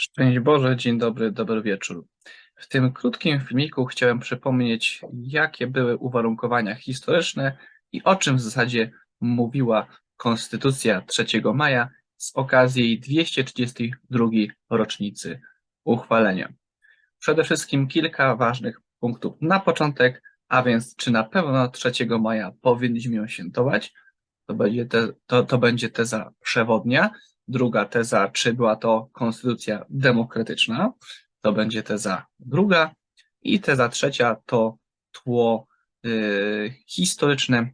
Szczęść Boże, dzień dobry, dobry wieczór. W tym krótkim filmiku chciałem przypomnieć, jakie były uwarunkowania historyczne i o czym w zasadzie mówiła Konstytucja 3 maja z okazji jej 232 rocznicy uchwalenia. Przede wszystkim kilka ważnych punktów na początek, a więc czy na pewno 3 maja powinniśmy ją świętować? To będzie, te, to, to będzie teza przewodnia. Druga teza, czy była to konstytucja demokratyczna, to będzie teza druga. I teza trzecia to tło y, historyczne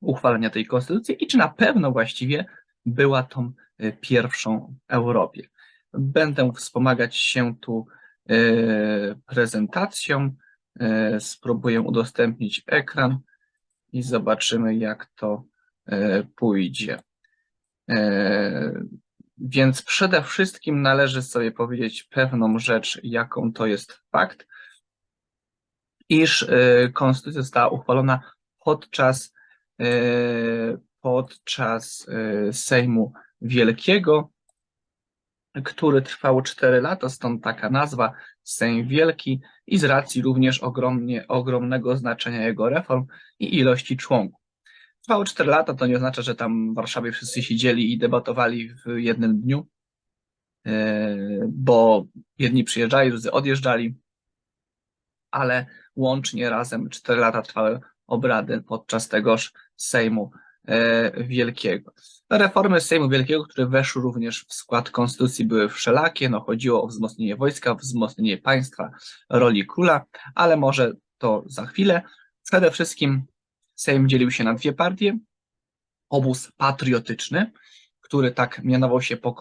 uchwalenia tej konstytucji i czy na pewno właściwie była tą y, pierwszą w Europie. Będę wspomagać się tu y, prezentacją. Y, spróbuję udostępnić ekran i zobaczymy, jak to y, pójdzie. E, Więc przede wszystkim należy sobie powiedzieć pewną rzecz, jaką to jest fakt, iż e, konstytucja została uchwalona podczas, e, podczas Sejmu Wielkiego, który trwał 4 lata, stąd taka nazwa Sejm Wielki i z racji również ogromnie, ogromnego znaczenia jego reform i ilości członków. Trwało 4 lata, to nie oznacza, że tam w Warszawie wszyscy siedzieli i debatowali w jednym dniu, e, bo jedni przyjeżdżali, drudzy odjeżdżali, ale łącznie razem 4 lata trwały obrady podczas tegoż Sejmu e, Wielkiego. Reformy Sejmu Wielkiego, które weszły również w skład konstytucji, były wszelakie. No, chodziło o wzmocnienie wojska, wzmocnienie państwa, roli króla, ale może to za chwilę. Przede wszystkim Sejm dzielił się na dwie partie. Obóz patriotyczny, który tak mianował się po,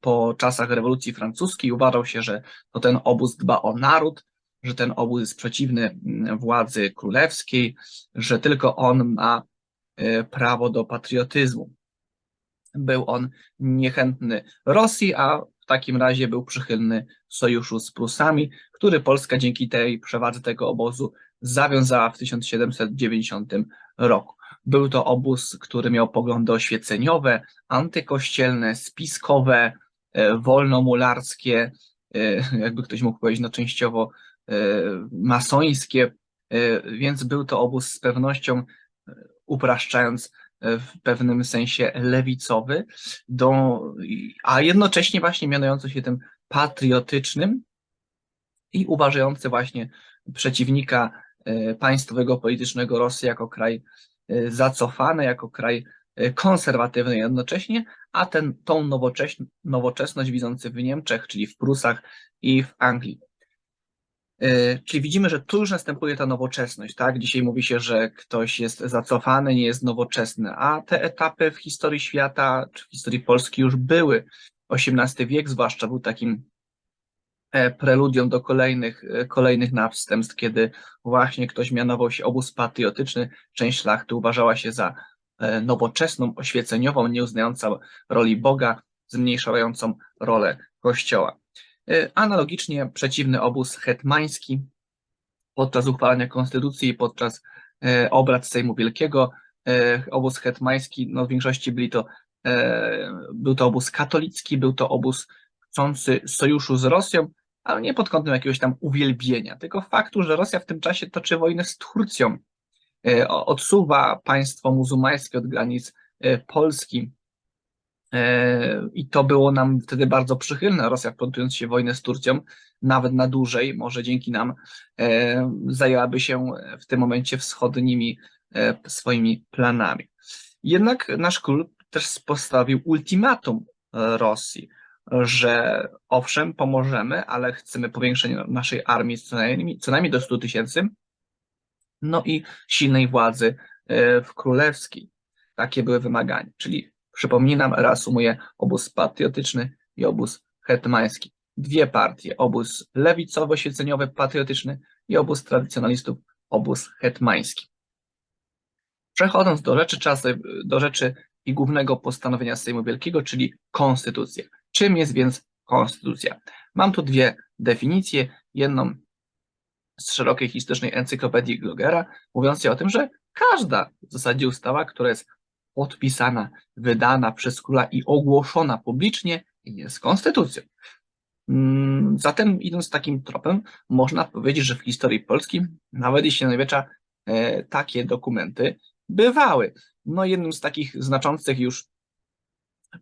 po czasach rewolucji francuskiej. Uważał się, że to ten obóz dba o naród, że ten obóz jest przeciwny mm, władzy królewskiej, że tylko on ma e, prawo do patriotyzmu. Był on niechętny Rosji, a w takim razie był przychylny sojuszu z Prusami, który Polska dzięki tej przewadze tego obozu zawiązała w 1790 roku. Był to obóz, który miał poglądy oświeceniowe, antykościelne, spiskowe, e, wolnomularskie, e, jakby ktoś mógł powiedzieć, no częściowo e, masońskie, więc był to obóz z pewnością, upraszczając, w pewnym sensie lewicowy, do, a jednocześnie właśnie mianujący się tym patriotycznym i uważający właśnie przeciwnika e, państwowego politycznego Rosji jako kraj e, zacofany, jako kraj e, konserwatywny jednocześnie, a ten, tą nowoczesność widzący w Niemczech, czyli w Prusach i w Anglii. Czyli widzimy, że tu już następuje ta nowoczesność, tak? Dzisiaj mówi się, że ktoś jest zacofany, nie jest nowoczesny, a te etapy w historii świata, czy w historii Polski już były. XVIII wiek zwłaszcza był takim preludium do kolejnych, e, kolejnych następstw, kiedy właśnie ktoś mianował się obóz patriotyczny, część szlachty uważała się za e, nowoczesną, oświeceniową, nieuznająca roli Boga, zmniejszającą rolę Kościoła. E, Analogicznie przeciwny obóz hetmański podczas uchwalania konstytucji i podczas e, obrad Sejmu Wielkiego, e, obóz hetmański, no w większości byli to, e, był to obóz katolicki, był to obóz chcący sojuszu z Rosją, ale nie pod kątem jakiegoś tam uwielbienia, tylko faktu, że Rosja w tym czasie toczy wojnę z Turcją, e, odsuwa państwo muzułmańskie od granic e, Polski. E, I to było nam wtedy bardzo przychylne. Rosja wplątując się w wojnę z Turcją, nawet na dłużej, może dzięki nam, zajęłaby się w tym momencie wschodnimi swoimi planami. Jednak nasz król też postawił ultimatum Rosji, że owszem, pomożemy, ale chcemy powiększenia naszej armii co najmniej, co najmniej do 100 tysięcy, no i silnej władzy e, w królewskiej. Takie były wymagania. Czyli przypominam, reasumuję, obóz patriotyczny i obóz hetmański. Dwie partie, obóz lewicowo-świeceniowy, patriotyczny i obóz tradycjonalistów, obóz hetmański. Przechodząc do rzeczy, czas do rzeczy i głównego postanowienia Sejmu Wielkiego, czyli konstytucja. Czym jest więc konstytucja? Mam tu dwie definicje. Jedną z szerokiej historycznej encyklopedii Glogera, mówiącej o tym, że każda w zasadzie ustawa, która jest podpisana, wydana przez króla i ogłoszona publicznie, jest konstytucją. Mm, Zatem idąc takim tropem, można powiedzieć, że w historii Polski, nawet i średniowiecza, e, takie dokumenty bywały. No jednym z takich znaczących już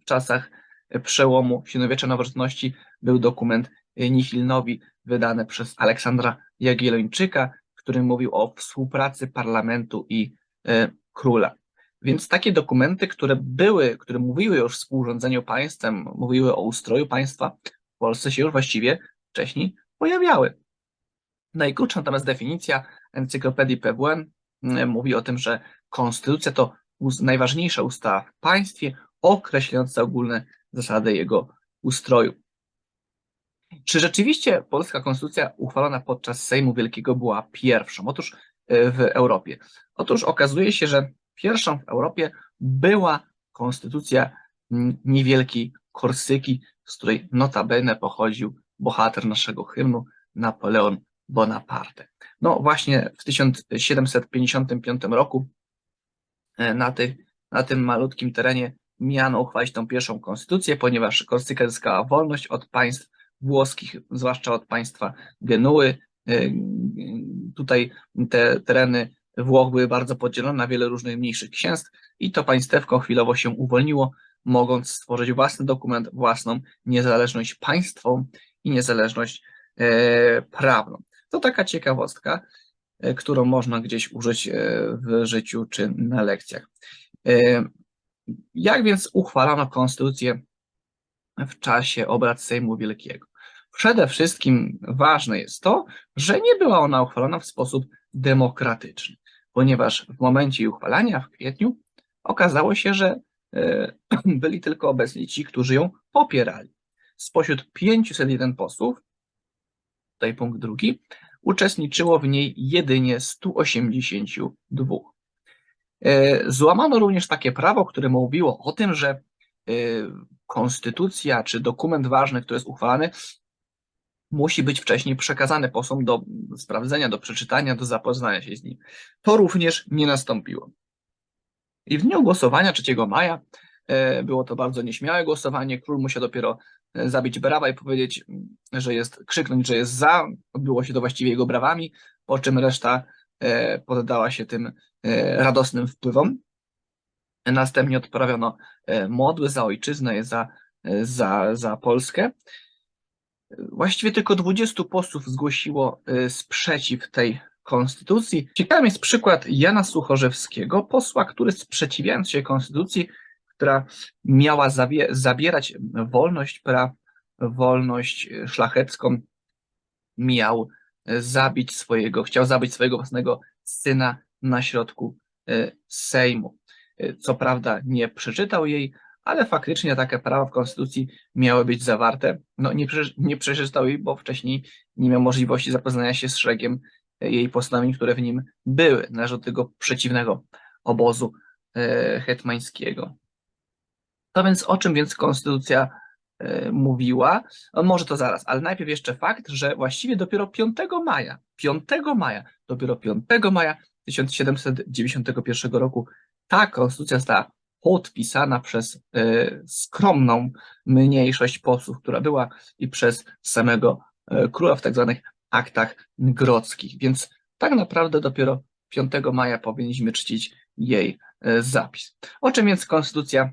w czasach przełomu średniowiecza nowożytności był dokument Nihil Novi wydany przez Aleksandra Jagiellończyka, który mówił o współpracy parlamentu i e, króla. Więc takie dokumenty, które były, które mówiły już o współrządzeniu państwem, mówiły o ustroju państwa, w Polsce się już właściwie wcześniej pojawiały. Najkrótsza natomiast definicja encyklopedii PWN mm, mówi o tym, że konstytucja to najważniejsza ustawa w państwie określająca ogólne zasady jego ustroju. Czy rzeczywiście polska konstytucja uchwalona podczas Sejmu Wielkiego była pierwszą? Otóż e, w Europie. Otóż okazuje się, że pierwszą w Europie była konstytucja niewielkiej Korsyki, z której notabene pochodził bohater naszego hymnu Napoleon Bonaparte. No właśnie w 1755 roku e, na, tych, na tym malutkim terenie miano uchwalić tą pierwszą konstytucję, ponieważ Korsyka zyskała wolność od państw włoskich, zwłaszcza od państwa Genuły. E, Tutaj te tereny Włoch były bardzo podzielone na wiele różnych mniejszych księstw i to państewko chwilowo się uwolniło, mogąc stworzyć własny dokument, własną niezależność państwową i niezależność e, prawną. To taka ciekawostka, którą można gdzieś użyć w życiu czy na lekcjach. Jak więc uchwalano konstytucję w czasie obrad Sejmu Wielkiego? Przede wszystkim ważne jest to, że nie była ona uchwalona w sposób demokratyczny, ponieważ w momencie jej uchwalania w kwietniu okazało się, że e, byli tylko obecni ci, którzy ją popierali. Spośród 501 posłów, tutaj punkt drugi, uczestniczyło w niej jedynie 182. E, Złamano również takie prawo, które mówiło o tym, że e, konstytucja czy dokument ważny, który jest uchwalany, musi być wcześniej przekazany posłom do sprawdzenia, do przeczytania, do zapoznania się z nim. To również nie nastąpiło. I w dniu głosowania 3 maja e, było to bardzo nieśmiałe głosowanie. Król musiał dopiero zabić brawa i powiedzieć, że jest, krzyknąć, że jest za. Odbyło się to właściwie jego brawami, po czym reszta poddała się tym e, radosnym wpływom. Następnie odprawiono e, modły za ojczyznę za, e, za, za Polskę. Właściwie tylko 20 posłów zgłosiło sprzeciw tej konstytucji. Ciekawym jest przykład Jana Suchorzewskiego, posła, który sprzeciwiając się konstytucji, która miała zabierać wolność praw, wolność szlachecką, miał zabić swojego, chciał zabić swojego własnego syna na środku y, Sejmu. Y, Co prawda nie przeczytał jej, ale faktycznie takie prawa w Konstytucji miały być zawarte. No nie, nie przeczytał jej, bo wcześniej nie miał możliwości zapoznania się z szeregiem e, jej postanowień, które w nim były. Należy do tego przeciwnego obozu e, hetmańskiego. To więc o czym więc Konstytucja e, mówiła? No, może to zaraz, ale najpierw jeszcze fakt, że właściwie dopiero 5 maja, 5 maja, dopiero 5 maja 1791 roku ta konstytucja została podpisana przez e, skromną mniejszość posłów, która była i przez samego e, króla w tak zwanych aktach grodzkich. Więc tak naprawdę dopiero 5 maja powinniśmy czcić jej e, zapis. O czym więc konstytucja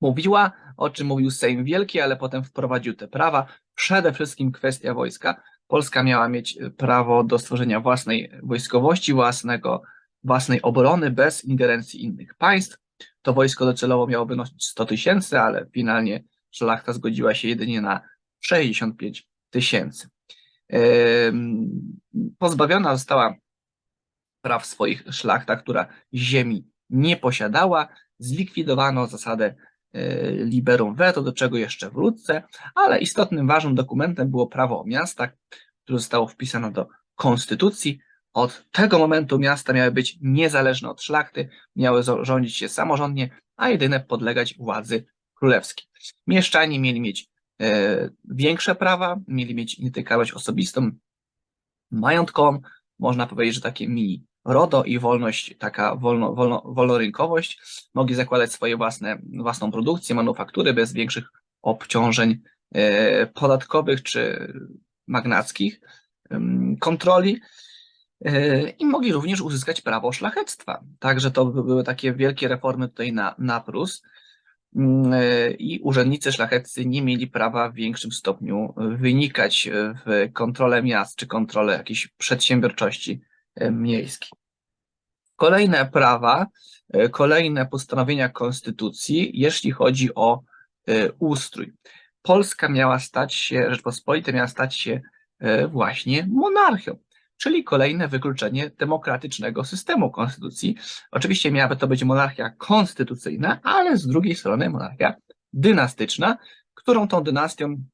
mówiła, o czym mówił Sejm Wielki, ale potem wprowadził te prawa. Przede wszystkim kwestia wojska. Polska miała mieć prawo do stworzenia własnej wojskowości, własnego, własnej obrony bez ingerencji innych państw. To wojsko docelowo miało wynosić 100 tysięcy, ale finalnie szlachta zgodziła się jedynie na 65 tysięcy. Pozbawiona została praw swoich szlachta, która ziemi nie posiadała. Zlikwidowano zasadę e, liberum veto, do czego jeszcze wrócę, ale istotnym, ważnym dokumentem było prawo o miastach, które zostało wpisane do konstytucji. Od tego momentu miasta miały być niezależne od szlachty, miały rządzić się samorządnie, a jedyne podlegać władzy królewskiej. Mieszczanie mieli mieć e, większe prawa, mieli mieć nietykalność osobistą, majątkową, można powiedzieć, że takie mini RODO i wolność, taka wolno, wolno, wolnorynkowość, mogli zakładać swoje własne, własną produkcję, manufaktury bez większych obciążeń e, podatkowych czy magnackich kontroli e, i mogli również uzyskać prawo szlachectwa. Także to by- były takie wielkie reformy tutaj na, na Prus Mm, e, i urzędnicy szlacheccy nie mieli prawa w większym stopniu wynikać w kontrolę miast czy kontrolę jakiejś przedsiębiorczości e, miejskiej. Kolejne prawa, e, kolejne postanowienia konstytucji, jeśli chodzi o e, ustrój. Polska miała stać się, Rzeczpospolita miała stać się właśnie monarchią, czyli kolejne wykluczenie demokratycznego systemu konstytucji. Oczywiście miałaby to być monarchia konstytucyjna, ale z drugiej strony monarchia dynastyczna, którą tą dynastią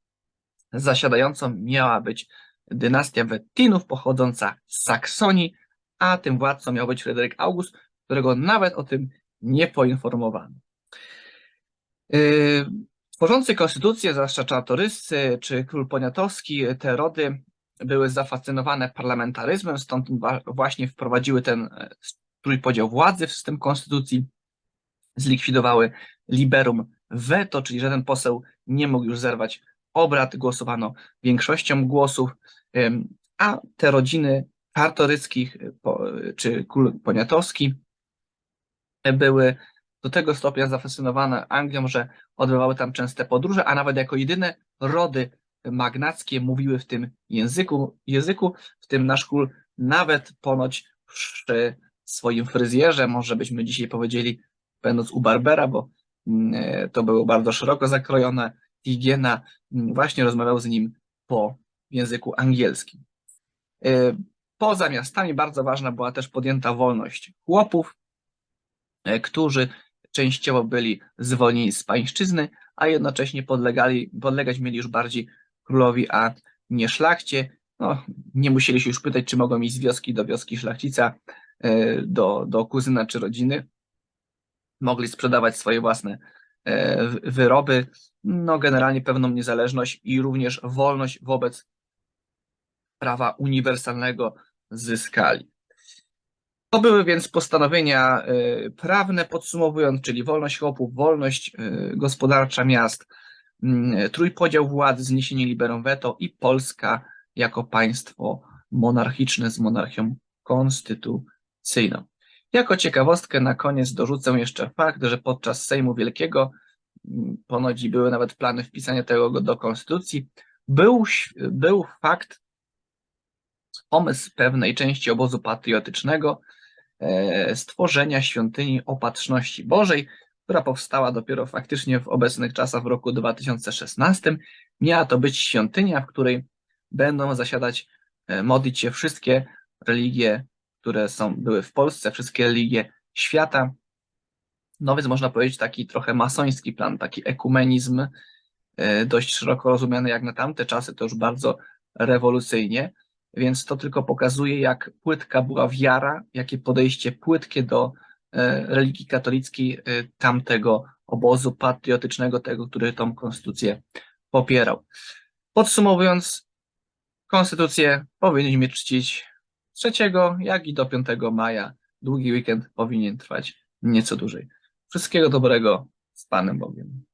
zasiadającą miała być dynastia Wettinów pochodząca z Saksonii, a tym władcą miał być Fryderyk August, którego nawet o tym nie poinformowano. Yy, Tworzący konstytucję, zwłaszcza czartoryscy czy król poniatowski, te rody były zafascynowane parlamentaryzmem, stąd właśnie wprowadziły ten e, trójpodział władzy w system konstytucji, zlikwidowały liberum veto, czyli żaden poseł nie mógł już zerwać obrad, głosowano większością głosów, a te rodziny czartoryckich y, po- czy król poniatowski były do tego stopnia zafascynowane Anglią, że odbywały tam częste podróże, a nawet jako jedyne rody magnackie mówiły w tym języku, języku w tym nasz król nawet ponoć przy swoim fryzjerze, może byśmy dzisiaj powiedzieli, będąc u Barbera, bo mm, e, to było bardzo szeroko zakrojone, higiena, mm, właśnie rozmawiał z nim po języku angielskim. E, Poza miastami bardzo ważna była też podjęta wolność chłopów, e, którzy częściowo byli zwolnieni z pańszczyzny, a jednocześnie podlegali, podlegać mieli już bardziej królowi, a nie szlachcie. No, nie musieli się już pytać, czy mogą iść z wioski do wioski szlachcica, e, do, do kuzyna czy rodziny. Mogli sprzedawać swoje własne wyroby. No, generalnie pewną niezależność i również wolność wobec prawa uniwersalnego zyskali. To były więc postanowienia y, prawne, podsumowując, czyli wolność chłopów, wolność y, gospodarcza miast, mm, trójpodział władzy, zniesienie liberum veto i Polska jako państwo monarchiczne z monarchią konstytucyjną. Jako ciekawostkę na koniec dorzucę jeszcze fakt, że podczas Sejmu Wielkiego, mm, ponoć były nawet plany wpisania tego do konstytucji, był, był fakt, pomysł pewnej części obozu patriotycznego e, stworzenia świątyni Opatrzności Bożej, która powstała dopiero faktycznie w obecnych czasach w roku 2016. Miała to być świątynia, w której będą zasiadać, e, modlić się wszystkie religie, które są, były w Polsce, wszystkie religie świata. No więc można powiedzieć taki trochę masoński plan, taki ekumenizm, e, dość szeroko rozumiany jak na tamte czasy, to już bardzo rewolucyjnie. Więc to tylko pokazuje, jak płytka była wiara, jakie podejście płytkie do e, religii katolickiej e, tamtego obozu patriotycznego, tego, który tą konstytucję popierał. Podsumowując, konstytucję powinniśmy czcić 3, jak i do 5 maja. Długi weekend powinien trwać nieco dłużej. Wszystkiego dobrego z Panem Bogiem.